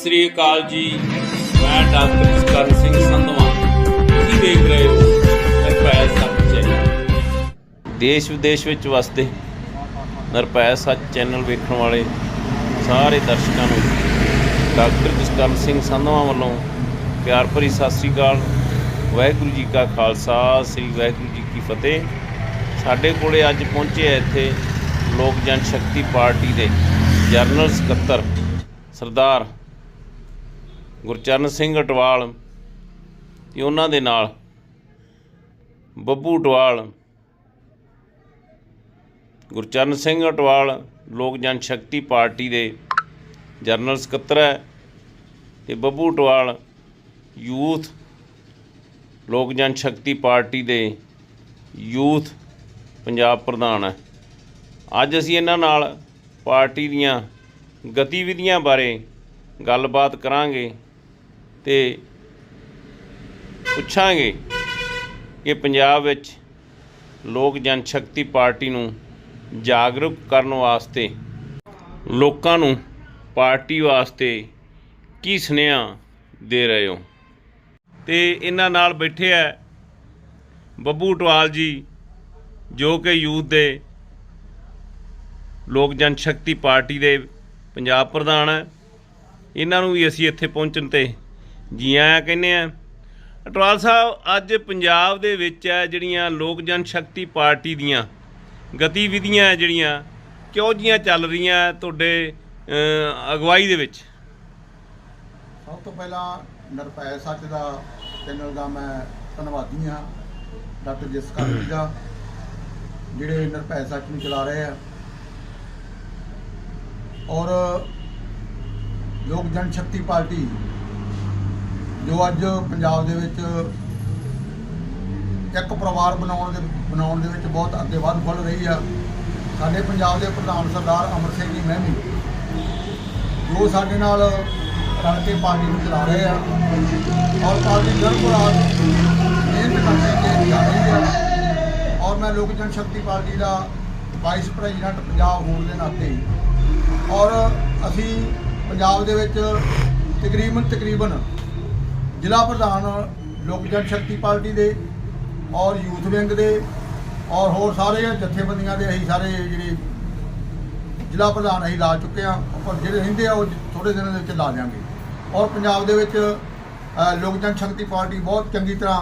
ਸਤਿ ਸ੍ਰੀ ਅਕਾਲ ਜੀ। ਮੈਂ ਡਾਕਟਰ ਜਸਕਰਨ ਸਿੰਘ ਸੰਧਵਾ। ਤੁਸੀਂ ਦੇਖ ਰਹੇ ਹੋ ਨਿਰਭੈ ਸੱਚ ਚੈਨਲ। ਦੇਸ਼ ਵਿਦੇਸ਼ ਵਿੱਚ ਵਸਦੇ ਨਿਰਭੈ ਸੱਚ ਚੈਨਲ ਵੇਖਣ ਵਾਲੇ ਸਾਰੇ ਦਰਸ਼ਕਾਂ ਨੂੰ ਡਾਕਟਰ ਜਸਕਰਨ ਸਿੰਘ ਸੰਧਵਾ ਵੱਲੋਂ ਪਿਆਰ ਭਰੀ ਸਤਿ ਸ੍ਰੀ ਅਕਾਲ। ਵਾਹਿਗੁਰੂ ਜੀ ਕਾ ਖਾਲਸਾ, ਸ੍ਰੀ ਵਾਹਿਗੁਰੂ ਜੀ ਕੀ ਫਤਿਹ। ਸਾਡੇ ਕੋਲੇ ਅੱਜ ਪਹੁੰਚੇ ਆ ਇੱਥੇ ਲੋਕ ਜਨ ਸ਼ਕਤੀ ਪਾਰਟੀ ਦੇ ਜਨਰਲ ਸਕੱਤਰ ਸਰਦਾਰ ਗੁਰਚਰਨ ਸਿੰਘ ਅਟਵਾਲ ਤੇ ਉਹਨਾਂ ਦੇ ਨਾਲ ਬੱਬੂ ਅਟਵਾਲ, ਗੁਰਚਰਨ ਸਿੰਘ ਅਟਵਾਲ, ਲੋਕ ਜਨ ਸ਼ਕਤੀ ਪਾਰਟੀ ਦੇ ਜਨਰਲ ਸਕੱਤਰ ਹੈ ਤੇ ਬੱਬੂ ਅਟਵਾਲ ਯੂਥ, ਲੋਕ ਜਨ ਸ਼ਕਤੀ ਪਾਰਟੀ ਦੇ ਯੂਥ ਪੰਜਾਬ ਪ੍ਰਧਾਨ ਹੈ। ਅੱਜ ਅਸੀਂ ਇਹਨਾਂ ਨਾਲ ਪਾਰਟੀ ਦੀਆਂ ਗਤੀਵਿਧੀਆਂ ਬਾਰੇ ਗੱਲਬਾਤ ਕਰਾਂਗੇ। ਤੇ ਪੁੱਛਾਂਗੇ ਕਿ ਪੰਜਾਬ ਵਿੱਚ ਲੋਕ ਜਨ ਸ਼ਕਤੀ ਪਾਰਟੀ ਨੂੰ ਜਾਗਰੂਕ ਕਰਨ ਵਾਸਤੇ ਲੋਕਾਂ ਨੂੰ ਪਾਰਟੀ ਵਾਸਤੇ ਕੀ ਸੁਨੇਹਾ ਦੇ ਰਹੇ ਹੋ? ਤੇ ਇਹਨਾਂ ਨਾਲ ਬੈਠੇ ਆ ਬੱਬੂ ਟਵਾਲ ਜੀ, ਜੋ ਕਿ ਯੂਥ ਦੇ ਲੋਕ ਜਨ ਸ਼ਕਤੀ ਪਾਰਟੀ ਦੇ ਪੰਜਾਬ ਪ੍ਰਧਾਨ ਹੈ ਇਹਨਾਂ ਨੂੰ ਵੀ ਅਸੀਂ ਇੱਥੇ ਪਹੁੰਚਣ ਤੇ ਜੀ ਆਇਆਂ ਕਹਿੰਦੇ ਆ। ਅਟਵਾਲ ਸਾਹਿਬ, ਅੱਜ ਪੰਜਾਬ ਦੇ ਵਿੱਚ ਹੈ ਜਿਹੜੀਆਂ ਲੋਕ ਜਨ ਸ਼ਕਤੀ ਪਾਰਟੀ ਦੀਆਂ ਗਤੀਵਿਧੀਆਂ ਜਿਹੜੀਆਂ, ਕਿਉਂ ਜੀਆਂ ਚੱਲ ਰਹੀਆਂ ਤੁਹਾਡੇ ਅਗਵਾਈ ਦੇ ਵਿੱਚ? ਸਭ ਤੋਂ ਪਹਿਲਾਂ ਨਿਰਭੈ ਸੱਚ ਦਾ ਚੈਨਲ ਦਾ ਮੈਂ ਧੰਨਵਾਦੀ ਹਾਂ, ਡਾਕਟਰ ਜਸਕਰ ਜੀ ਦਾ, ਜਿਹੜੇ ਨਿਰਭੈ ਸੱਚ ਨੂੰ ਚਲਾ ਰਹੇ ਆ। ਔਰ ਲੋਕ ਜਨ ਸ਼ਕਤੀ ਪਾਰਟੀ ਜੋ ਅੱਜ ਪੰਜਾਬ ਦੇ ਵਿੱਚ ਇੱਕ ਪਰਿਵਾਰ ਬਣਾਉਣ ਦੇ ਬਣਾਉਣ ਦੇ ਵਿੱਚ ਬਹੁਤ ਅੱਗੇ ਵੱਧ ਫੁੱਲ ਰਹੀ ਆ, ਸਾਡੇ ਪੰਜਾਬ ਦੇ ਪ੍ਰਧਾਨ ਸਰਦਾਰ ਅਮਰ ਸਿੰਘ ਜੀ ਮਹਿਮੀ ਜੋ ਸਾਡੇ ਨਾਲ ਰਲ ਕੇ ਪਾਰਟੀ ਨੂੰ ਚਲਾ ਰਹੇ ਆ ਔਰ ਪਾਰਟੀ ਬਿਲਕੁਲ ਆ ਮਿਹਨਤ ਕਰਕੇ ਤੇ ਜਾ ਰਹੀ ਹੈ ਔਰ ਮੈਂ ਲੋਕ ਜਨ ਸ਼ਕਤੀ ਪਾਰਟੀ ਦਾ ਵਾਈਸ ਪ੍ਰੈਜ਼ੀਡੈਂਟ ਪੰਜਾਬ ਹੋਣ ਦੇ ਨਾਤੇ ਔਰ ਅਸੀਂ ਪੰਜਾਬ ਦੇ ਵਿੱਚ ਤਕਰੀਬਨ ਤਕਰੀਬਨ ਜ਼ਿਲ੍ਹਾ ਪ੍ਰਧਾਨ, ਲੋਕ ਜਨ ਸ਼ਕਤੀ ਪਾਰਟੀ ਦੇ ਔਰ ਯੂਥ ਵਿੰਗ ਦੇ ਔਰ ਹੋਰ ਸਾਰੇ ਜਥੇਬੰਦੀਆਂ ਦੇ ਅਸੀਂ ਸਾਰੇ ਜਿਹੜੇ ਜ਼ਿਲ੍ਹਾ ਪ੍ਰਧਾਨ ਅਸੀਂ ਲਾ ਚੁੱਕੇ ਆ ਪਰ ਜਿਹੜੇ ਰਹਿੰਦੇ ਆ ਉਹ ਥੋੜੇ ਦਿਨਾਂ ਦੇ ਵਿੱਚ ਲਾ ਦਿਆਂਗੇ। ਔਰ ਪੰਜਾਬ ਦੇ ਵਿੱਚ ਲੋਕ ਜਨ ਸ਼ਕਤੀ ਪਾਰਟੀ ਬਹੁਤ ਚੰਗੀ ਤਰ੍ਹਾਂ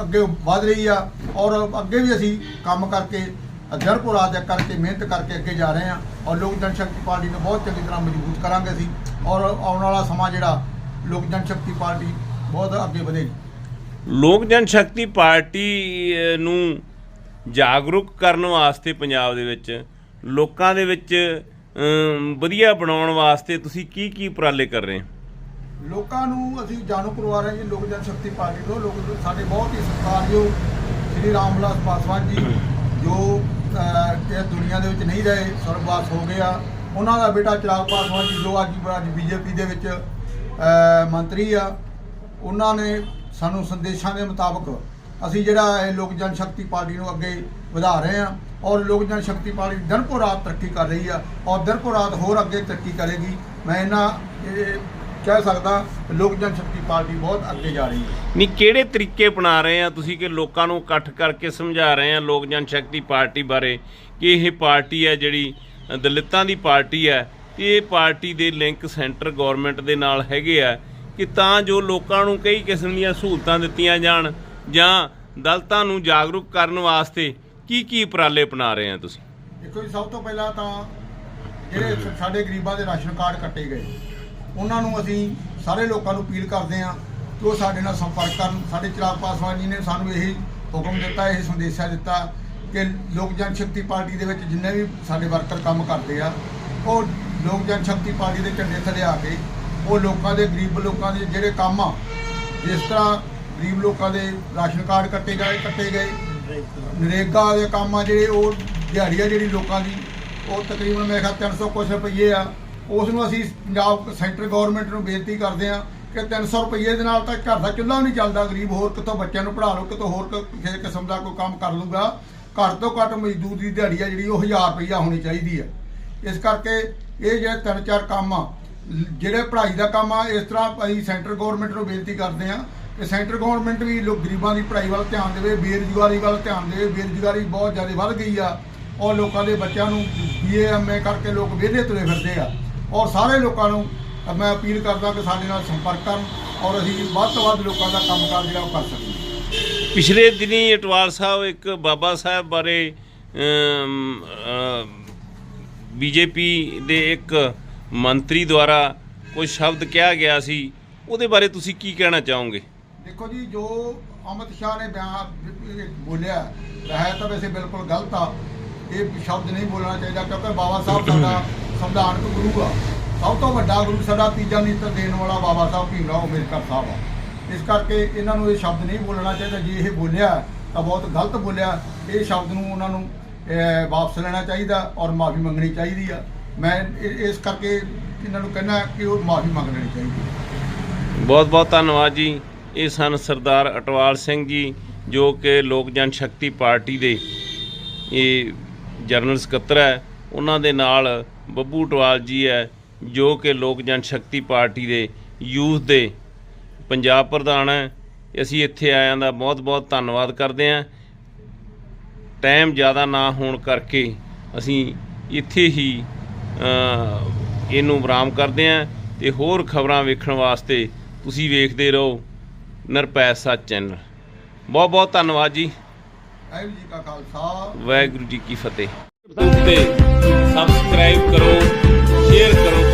ਅੱਗੇ ਵਧ ਰਹੀ ਆ। ਔਰ ਅੱਗੇ ਵੀ ਅਸੀਂ ਕੰਮ ਕਰਕੇ ਦਿਨਪੁਰ ਰਾਤ ਕਰਕੇ, ਮਿਹਨਤ ਕਰਕੇ ਅੱਗੇ ਜਾ ਰਹੇ ਆ ਔਰ ਲੋਕ ਜਨ ਸ਼ਕਤੀ ਪਾਰਟੀ ਨੂੰ ਬਹੁਤ ਚੰਗੀ ਤਰ੍ਹਾਂ ਮਜ਼ਬੂਤ ਕਰਾਂਗੇ ਅਸੀਂ। ਔਰ ਆਉਣ ਵਾਲਾ ਸਮਾਂ ਜਿਹੜਾ ਲੋਕ ਜਨ ਸ਼ਕਤੀ ਪਾਰਟੀ ਬਹੁਤ ਅੱਗੇ ਵਧੇਗੀ। ਲੋਕ ਜਨ ਸ਼ਕਤੀ ਪਾਰਟੀ ਨੂੰ ਜਾਗਰੂਕ ਕਰਨ ਵਾਸਤੇ ਪੰਜਾਬ ਦੇ ਵਿੱਚ ਲੋਕਾਂ ਦੇ ਵਿੱਚ ਵਧੀਆ ਬਣਾਉਣ ਵਾਸਤੇ ਤੁਸੀਂ ਕੀ ਕੀ ਉਪਰਾਲੇ ਕਰ ਰਹੇ ਹੋ? ਲੋਕਾਂ ਨੂੰ ਅਸੀਂ ਜਾਣੂ ਕਰਵਾ ਰਹੇ ਹਾਂ ਜੀ ਲੋਕ ਜਨ ਸ਼ਕਤੀ ਪਾਰਟੀ ਤੋਂ। ਲੋਕ ਸਾਡੇ ਬਹੁਤ ਹੀ ਸਤਿਕਾਰਯੋਗ ਸ੍ਰੀ ਰਾਮ ਵਿਲਾਸ ਪਾਸਵਾਨ ਜੀ ਜੋ ਇਸ ਦੁਨੀਆ ਦੇ ਵਿੱਚ ਨਹੀਂ ਰਹੇ ਸਰਬਵਾਸ ਹੋ ਗਏ ਆ ਉਹਨਾਂ ਦਾ ਬੇਟਾ ਚਿਰਾਗ ਪਾਸਵਾਨ ਜੀ ਜੋ ਅੱਜ ਅੱਜ ਬੀਜੇਪੀ ਦੇ ਵਿੱਚ ਮੰਤਰੀ ਆ, ਉਹਨਾਂ ਨੇ ਸਾਨੂੰ ਸੰਦੇਸ਼ਾਂ ਦੇ ਮੁਤਾਬਕ ਅਸੀਂ ਜਿਹੜਾ ਇਹ ਲੋਕ ਜਨ ਸ਼ਕਤੀ ਪਾਰਟੀ ਨੂੰ ਅੱਗੇ ਵਧਾ ਰਹੇ ਹਾਂ ਔਰ ਲੋਕ ਜਨ ਸ਼ਕਤੀ ਪਾਰਟੀ ਦਿਨ ਪਰ ਰਾਤ ਤਰੱਕੀ ਕਰ ਰਹੀ ਆ ਔਰ ਦਿਨ ਪਰ ਰਾਤ ਹੋਰ ਅੱਗੇ ਤਰੱਕੀ ਕਰੇਗੀ, ਮੈਂ ਇਹਨਾਂ, ਇਹ ਕਹਿ ਸਕਦਾ ਲੋਕ ਜਨ ਸ਼ਕਤੀ ਪਾਰਟੀ ਬਹੁਤ ਅੱਗੇ ਜਾ ਰਹੀ ਹੈ। ਨਹੀਂ, ਕਿਹੜੇ ਤਰੀਕੇ ਅਪਣਾ ਰਹੇ ਆ ਤੁਸੀਂ ਕਿ ਲੋਕਾਂ ਨੂੰ ਇਕੱਠ ਕਰਕੇ ਸਮਝਾ ਰਹੇ ਆ ਲੋਕ ਜਨ ਸ਼ਕਤੀ ਪਾਰਟੀ ਬਾਰੇ ਕਿ ਇਹ ਪਾਰਟੀ ਹੈ ਜਿਹੜੀ ਦਲਿਤਾਂ ਦੀ ਪਾਰਟੀ ਹੈ ਇਹ ਪਾਰਟੀ ਦੇ ਲਿੰਕ ਸੈਂਟਰ ਗਵਰਨਮੈਂਟ ਦੇ ਨਾਲ ਹੈਗੇ ਆ ਕਿ ਤਾਂ ਜੋ ਲੋਕਾਂ ਨੂੰ ਕਈ ਕਿਸਮ ਦੀਆਂ ਸਹੂਲਤਾਂ ਦਿੱਤੀਆਂ ਜਾਣ ਜਾਂ ਦਲਤਾਂ ਨੂੰ ਜਾਗਰੂਕ ਕਰਨ ਵਾਸਤੇ ਕੀ ਕੀ ਉਪਰਾਲੇ ਅਪਣਾ ਰਹੇ ਆ ਤੁਸੀਂ? ਦੇਖੋ ਜੀ, ਸਭ ਤੋਂ ਪਹਿਲਾਂ ਤਾਂ ਜਿਹੜੇ ਸਾਡੇ ਗਰੀਬਾਂ ਦੇ ਰਾਸ਼ਨ ਕਾਰਡ ਕੱਟੇ ਗਏ, ਉਹਨਾਂ ਨੂੰ ਅਸੀਂ ਸਾਰੇ ਲੋਕਾਂ ਨੂੰ ਅਪੀਲ ਕਰਦੇ ਹਾਂ ਕਿ ਉਹ ਸਾਡੇ ਨਾਲ ਸੰਪਰਕ ਕਰਨ। ਸਾਡੇ ਚਿਰਾਗ ਪਾਸਵਾਨ ਜੀ ਨੇ ਸਾਨੂੰ ਇਹ ਹੁਕਮ ਦਿੱਤਾ, ਇਹ ਸੰਦੇਸ਼ਾ ਦਿੱਤਾ ਕਿ ਲੋਕ ਜਨ ਸ਼ਕਤੀ ਪਾਰਟੀ ਦੇ ਵਿੱਚ ਜਿੰਨੇ ਵੀ ਸਾਡੇ ਵਰਕਰ ਕੰਮ ਕਰਦੇ ਆ, ਉਹ ਲੋਕ ਜਨ ਸ਼ਕਤੀ ਪਾਰਟੀ ਦੇ ਝੰਡੇ ਥੱਲੇ ਆ ਕੇ ਉਹ ਲੋਕਾਂ ਦੇ ਗਰੀਬ ਲੋਕਾਂ ਦੇ ਜਿਹੜੇ ਕੰਮ ਆ, ਜਿਸ ਤਰ੍ਹਾਂ ਗਰੀਬ ਲੋਕਾਂ ਦੇ ਰਾਸ਼ਨ ਕਾਰਡ ਕੱਟੇ ਗਏ ਕੱਟੇ ਗਏ। ਨਰੇਗਾ ਦੇ ਕੰਮ ਆ ਜਿਹੜੇ, ਉਹ ਦਿਹਾੜੀ ਆ ਜਿਹੜੀ ਲੋਕਾਂ ਦੀ, ਉਹ ਤਕਰੀਬਨ ਮੇਰੇ ਖਿਆਲ 300 ਕੁਛ ਰੁਪਏ ਆ। ਉਸ ਨੂੰ ਅਸੀਂ ਪੰਜਾਬ ਸੈਂਟਰ ਗਵਰਨਮੈਂਟ ਨੂੰ ਬੇਨਤੀ ਕਰਦੇ ਆ ਕਿ 300 ਰੁਪਏ ਦੇ ਨਾਲ ਤਾਂ ਘਰ ਦਾ ਚੁੱਲ੍ਹਾ ਵੀ ਨਹੀਂ ਚੱਲਦਾ। ਗਰੀਬ ਹੋਰ ਕਿਤੋਂ ਬੱਚਿਆਂ ਨੂੰ ਪੜ੍ਹਾ ਲਓ, ਕਿਤੋਂ ਹੋਰ ਕਿਸੇ ਕਿਸਮ ਦਾ ਕੋਈ ਕੰਮ ਕਰ ਲੂਗਾ ਘੱਟ ਤੋਂ ਘੱਟ ਮਜ਼ਦੂਰ ਦੀ ਦਿਹਾੜੀ ਆ ਜਿਹੜੀ ਉਹ 1000 ਰੁਪਈਆ ਹੋਣੀ ਚਾਹੀਦੀ ਹੈ ਇਸ ਕਰਕੇ ਇਹ ਜਿਹੜੇ ਤਿੰਨ ਚਾਰ ਕੰਮ ਆ, ਜਿਹੜੇ ਪੜ੍ਹਾਈ ਦਾ ਕੰਮ ਆ, ਇਸ ਤਰ੍ਹਾਂ ਅਸੀਂ ਸੈਂਟਰ ਗਵਰਨਮੈਂਟ ਨੂੰ ਬੇਨਤੀ ਕਰਦੇ ਆ ਕਿ ਸੈਂਟਰ ਗਵਰਨਮੈਂਟ ਵੀ ਲੋਕ ਗਰੀਬਾਂ ਦੀ ਪੜ੍ਹਾਈ ਵੱਲ ਧਿਆਨ ਦੇਵੇ, ਬੇਰੁਜ਼ਗਾਰੀ ਵੱਲ ਧਿਆਨ ਦੇਵੇ, ਬੇਰੁਜ਼ਗਾਰੀ ਬਹੁਤ ਜ਼ਿਆਦਾ ਵੱਧ ਗਈ ਆ ਔਰ ਲੋਕਾਂ ਦੇ ਬੱਚਿਆਂ ਨੂੰ ਬੀਏ ਐਮਏ ਕਰਕੇ ਲੋਕ ਵਿਹਲੇ ਤੁਰੇ ਫਿਰਦੇ ਆ ਔਰ ਸਾਰੇ ਲੋਕਾਂ ਨੂੰ ਮੈਂ ਅਪੀਲ ਕਰਦਾ ਕਿ ਸਾਡੇ ਨਾਲ ਸੰਪਰਕ ਕਰਨ ਔਰ ਅਸੀਂ ਵੱਧ ਤੋਂ ਵੱਧ ਲੋਕਾਂ ਦਾ ਕੰਮਕਾਰ ਜਿਹੜਾ ਉਹ ਕਰ ਸਕੀਏ। ਪਿਛਲੇ ਦਿਨੀ ਅਟਵਾਲ ਸਾਹਿਬ ਇੱਕ ਬਾਬਾ ਸਾਹਿਬ ਬਾਰੇ ਬੀਜੇਪੀ ਦੇ ਇੱਕ ਮੰਤਰੀ ਦੁਆਰਾ ਕੁਝ ਸ਼ਬਦ ਕਿਹਾ ਗਿਆ ਸੀ ਉਹਦੇ ਬਾਰੇ ਤੁਸੀਂ ਕੀ ਕਹਿਣਾ ਚਾਹੋਗੇ? ਦੇਖੋ ਜੀ ਜੋ ਅਮਿਤ ਸ਼ਾਹ ਨੇ ਬਿਆਨ ਬੋਲਿਆ ਹੈ ਤਾਂ ਵੈਸੇ ਬਿਲਕੁਲ ਗਲਤ ਆ। ਇਹ ਸ਼ਬਦ ਨਹੀਂ ਬੋਲਣਾ ਚਾਹੀਦਾ ਕਿਉਂਕਿ ਬਾਬਾ ਸਾਹਿਬ ਸਾਡਾ ਸੰਵਿਧਾਨਕ ਗੁਰੂ ਆ। ਸਭ ਤੋਂ ਵੱਡਾ ਗੁਰੂ ਸਾਡਾ ਤੀਜਾ ਨੀਤਰ ਦੇਣ ਵਾਲਾ ਬਾਬਾ ਸਾਹਿਬ ਭੀਮ ਰਾਓ ਅੰਬੇਦਕਰ ਸਾਹਿਬ ਆ। ਇਸ ਕਰਕੇ ਇਹਨਾਂ ਨੂੰ ਇਹ ਸ਼ਬਦ ਨਹੀਂ ਬੋਲਣਾ ਚਾਹੀਦਾ। ਜੇ ਇਹ ਬੋਲਿਆ ਤਾਂ ਬਹੁਤ ਗਲਤ ਬੋਲਿਆ। ਇਹ ਸ਼ਬਦ ਨੂੰ ਉਹਨਾਂ ਨੂੰ ਵਾਪਸ ਲੈਣਾ ਚਾਹੀਦਾ ਔਰ ਮਾਫੀ ਮੰਗਣੀ ਚਾਹੀਦੀ ਆ। ਮੈਂ ਇਸ ਕਰਕੇ ਇਹਨਾਂ ਨੂੰ ਕਹਿਣਾ ਕਿ ਉਹ ਮਾਫੀ ਮੰਗ ਲੈਣੀ ਚਾਹੀਦੀ ਹੈ ਬਹੁਤ ਬਹੁਤ ਧੰਨਵਾਦ ਜੀ। ਇਹ ਸਨ ਸਰਦਾਰ ਅਟਵਾਲ ਸਿੰਘ ਜੀ, ਜੋ ਕਿ ਲੋਕ ਜਨ ਸ਼ਕਤੀ ਪਾਰਟੀ ਦੇ ਇਹ ਜਨਰਲ ਸਕੱਤਰ ਹੈ। ਉਹਨਾਂ ਦੇ ਨਾਲ ਬੱਬੂ ਅਟਵਾਲ ਜੀ ਹੈ, ਜੋ ਕਿ ਲੋਕ ਜਨ ਸ਼ਕਤੀ ਪਾਰਟੀ ਦੇ ਯੂਥ ਦੇ ਪੰਜਾਬ ਪ੍ਰਧਾਨ ਹੈ। ਅਸੀਂ ਇੱਥੇ ਆਇਆਂ ਦਾ ਬਹੁਤ ਬਹੁਤ ਧੰਨਵਾਦ ਕਰਦੇ ਹਾਂ। ਟਾਈਮ ਜ਼ਿਆਦਾ ਨਾ ਹੋਣ ਕਰਕੇ ਅਸੀਂ ਇੱਥੇ ਹੀ ਇਹਨੂੰ ਵਿਰਾਮ ਕਰਦੇ ਹਾਂ ਤੇ ਹੋਰ ਖਬਰਾਂ ਵੇਖਣ ਵਾਸਤੇ ਤੁਸੀਂ ਵੇਖਦੇ ਰਹੋ ਨਿਰਪੈ ਸੱਚ ਚੈਨਲ। ਬਹੁਤ ਬਹੁਤ ਧੰਨਵਾਦ ਜੀ। ਵਾਹਿਗੁਰੂ ਜੀ ਕਾ ਖਾਲਸਾ। ਵਾਹਿਗੁਰੂ ਜੀ ਕੀ ਫਤਿਹ। ਸਬਸਕ੍ਰਾਈਬ ਕਰੋ ਸ਼ੇਅਰ ਕਰੋ